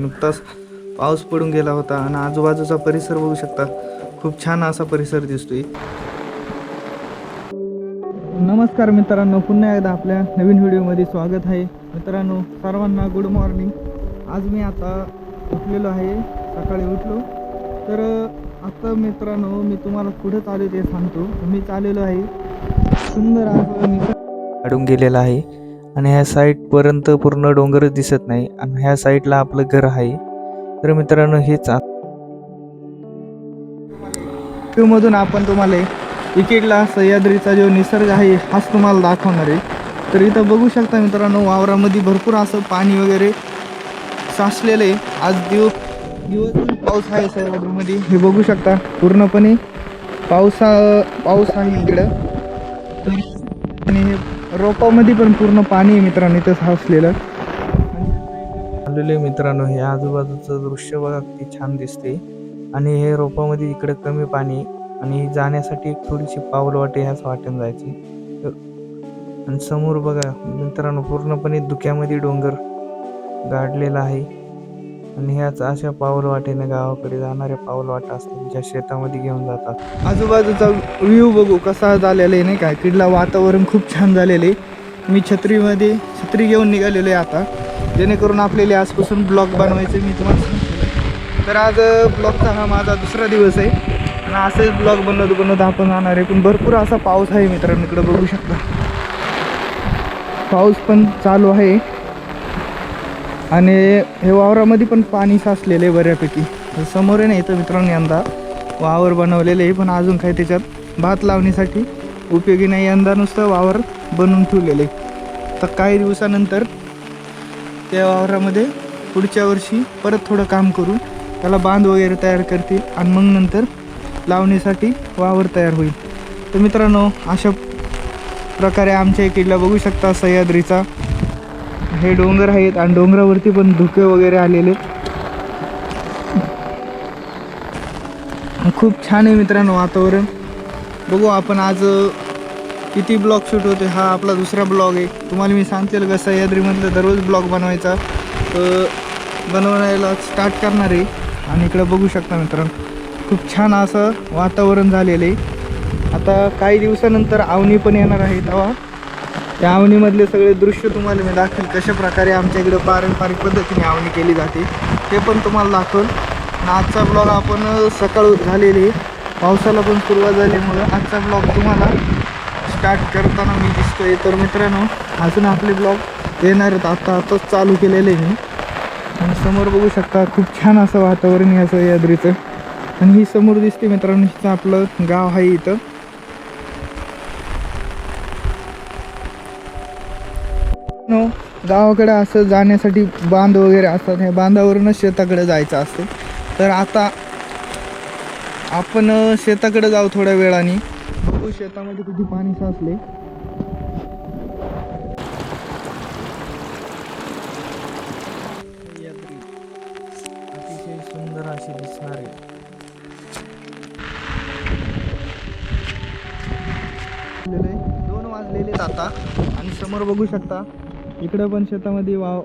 नुकताच पाऊस पडून गेला होता आणि आजूबाजूचा परिसर बघू शकता. खूप छान असा परिसर दिसतोय. नमस्कार मित्रांनो पुन्हा एकदा आपल्या नवीन व्हिडिओमध्ये स्वागत आहे. मित्रांनो सर्वांना गुड मॉर्निंग आज मी आता उठलेलो आहे सकाळी उठलो. तर आता मित्रांनो मी तुम्हाला कुठं चालू ते सांगतो. मी चाललेलो आहे. सुंदर असं निसर्ग गेलेला आहे. आणि ह्या साईडपर्यंत पूर्ण डोंगरच दिसत नाही आणि ह्या साईडला आपलं घर आहे. तर मित्रांनो हेच मधून आपण तुम्हाला इकडला सह्याद्रीचा जो निसर्ग आहे हाच तुम्हाला दाखवणार आहे. तर इथं बघू शकता मित्रांनो वावरामध्ये भरपूर असं पाणी वगैरे साचलेलं आहे. आज दिव दिवस पाऊस आहे सह्याद्रीमध्ये हे बघू शकता पूर्णपणे पावसा पाऊस आहे इकडं. रोपामध्ये पण पूर्ण पाणी आहे मित्रांनो इथं साचलेलं आलेले मित्रांनो हे आजूबाजूचं दृश्य बघा किती छान दिसते आणि हे रोपामध्ये इकडे कमी पाणी आणि जाण्यासाठी एक थोडीशी पाऊल वाटे ह्याच वाटेन जायची. आणि समोर बघा मित्रांनो पूर्णपणे धुक्यामध्ये डोंगर गाडलेला आहे. आणि ह्याच अशा पाऊल वाटेने गावाकडे जाणाऱ्या पाऊल वाटा असतात ज्या शेतामध्ये घेऊन जातात. आजूबाजूचा व्ह्यू बघू कसा झालेला आहे नाही काय किडला वातावरण खूप छान झालेले मी छत्रीमध्ये छत्री घेऊन निघालेलो आहे आता. जेणेकरून आपल्याला आजपासून ब्लॉग बनवायचे मी तुम्हाला सांगतो. तर आज ब्लॉगचा हा माझा दुसरा दिवस आहे. आणि असेच ब्लॉग बनवत बनवत आपण जाणार आहे. पण भरपूर असा पाऊस आहे मित्रांनो इकडं बघू शकता. पाऊस पण चालू आहे. आणि हे वावरामध्ये पण पाणी साचलेलं आहे बऱ्यापैकी. समोर नाही तर मित्रांनो यंदा वावर बनवलेले आहे. पण अजून काही त्याच्यात भात लावण्यासाठी उपयोगी नाही. यंदा नुसतं वावर बनवून ठेवलेलं आहे. तर काही दिवसानंतर त्या वावरामध्ये पुढच्या वर्षी परत थोडं काम करून त्याला बांध वगैरे तयार करतील आणि मग नंतर लावणीसाठी वावर तयार होईल. तर मित्रांनो अशा प्रकारे आमच्या इकडला बघू शकता सह्याद्रीचा हे डोंगर आहेत आणि डोंगरावरती पण धुके वगैरे आलेले. खूप छान आहे मित्रांनो वातावरण. बघू आपण आज किती ब्लॉग शूट होते हा आपला दुसरा ब्लॉग आहे. तुम्हाला मी सांगतील कसं सह्याद्रीमधलं दररोज ब्लॉग बनवायचा. बनवायला स्टार्ट करणार आहे. आणि इकडं बघू शकता मित्रांनो खूप छान असं वातावरण झालेलं आहे. आता काही दिवसानंतर आवनी पण येणार आहे तेव्हा त्या आवणीमधले सगळे दृश्य तुम्हाला मी दाखवेल कशा प्रकारे आमच्या इकडं पारंपरिक पद्धतीने आवणी केली जाते. ते पण तुम्हाला दाखवेल आजचा ब्लॉग आपण सकाळ झालेली. आहे. पावसाला पण सुरुवात झाल्यामुळं आजचा ब्लॉग तुम्हाला स्टार्ट करताना मी दिसतोय. तर मित्रांनो अजून आपले ब्लॉग येणार आहेत. आता आताच चालू केलेले आहे मी. आणि समोर बघू शकता खूप छान असं वातावरण आहे असं आणि ही समोर दिसते मित्रांनो हिचं आपलं गाव आहे इथं. नो गावाकडे असं जाण्यासाठी बांध वगैरे असतात ह्या बांधावरूनच शेताकडे जायचं असतं. तर आता आपण शेताकडे जाऊ थोड्या वेळाने. बघू शेतामध्ये किती पाणी साचले अतिशय सुंदर अशी दिसणारी दोन वाजलेले आता. आणि समोर बघू शकता इकडं पण शेतामध्ये वाव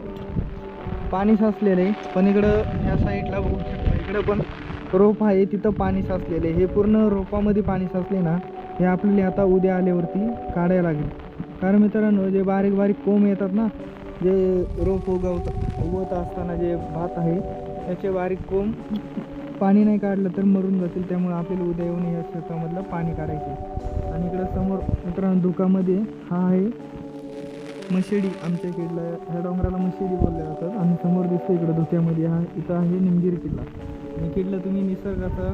पाणी साचलेलं आहे. पण इकडं ह्या साईडला बघू शकता इकडं पण रोप आहे तिथं पाणी साचलेलं आहे. हे पूर्ण रोपामध्ये पाणी साचले ना हे आपल्याला आता उद्या आल्यावरती काढायला लागेल. कारण मित्रांनो जे बारीक बारीक कोंब येतात ना जे रोप उगवत उगवत असताना जे भात आहे त्याचे बारीक कोंब पाणी नाही काढलं तर मरून जातील. त्यामुळे आपल्याला उद्या येऊन या शेतामधलं पाणी काढायचे आणि इकडं समोर मित्रांनो दुकामध्ये हा आहे मशिडी आमच्या इकडला ह्या डोंगराला मशिडी बोलल्या जातात. आणि समोर दिसतो इकडं धुक्यामध्ये. हा इथं आहे निमगिरी किल्ला. आणि किल्ला तुम्ही निसर्गाचा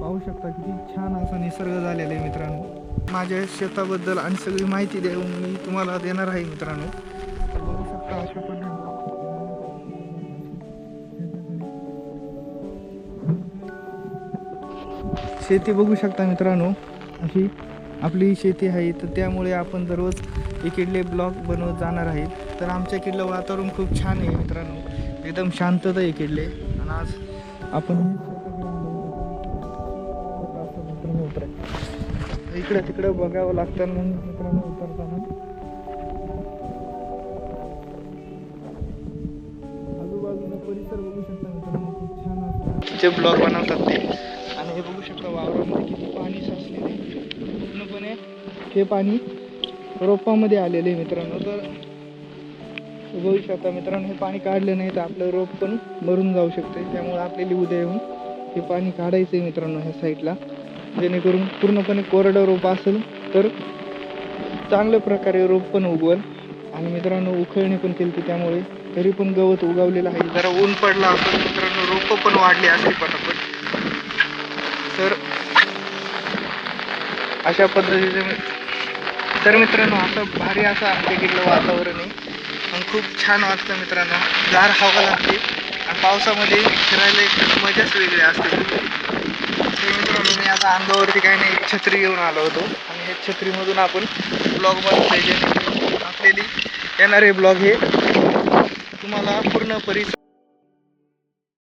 पाहू शकता. किती छान असा निसर्ग झालेला आहे मित्रांनो. माझ्या शेताबद्दल आणि सगळी माहिती देऊन मी तुम्हाला देणार आहे मित्रांनो. बघू शकता अशा पद्धतीने शेती बघू शकता मित्रांनो. अशी आपली शेती आहे तर त्यामुळे आपण दररोज इकडले ब्लॉग बनवत जाणार आहेत तर आमच्या इकडलं वातावरण खूप छान आहे मित्रांनो. एकदम शांतता आहे इकडले. आणि आज आपण इकडं तिकडं बघावं लागतं म्हणून मित्रांनो उतरताना. आजूबाजूला परिसर बघू शकता पद्धतीचे ब्लॉग बनवतात ते. आणि हे बघू शकता वावरामध्ये किती पाणी साचलेले पूर्णपणे हे पाणी रोपामध्ये आलेले आहे मित्रांनो. तर बघू शकता मित्रांनो हे पाणी काढलं नाही तर आपलं रोप पण मरून जाऊ शकते. त्यामुळे आपल्याला उद्या येऊन हे पाणी काढायचं आहे मित्रांनो ह्या साईडला. जेणेकरून पूर्णपणे कोरडं रोप असेल तर चांगल्या प्रकारे रोप पण उगवल. आणि मित्रांनो उखळणी पण केली त्यामुळे तरी पण गवत उगवलेलं आहे. जरा ऊन पडला असेल मित्रांनो रोपं पण वाढली असली पटापट. तर अशा पद्धतीचे तर मित्रांनो असं भारी असं आमच्या वातावरण आहे. आणि खूप छान वाटतं मित्रांनो. गार हवा लागते. आणि पावसामध्ये फिरायला एक मजाच वेगळी असते. तर मित्रांनो मी आता अंगावरती काही नाही एक छत्री घेऊन आलो होतो. आणि हे छत्रीमधून आपण ब्लॉग बनवतोय. जेणेकरून आपल्याली येणारे ब्लॉग हे तुम्हाला पूर्ण परिसर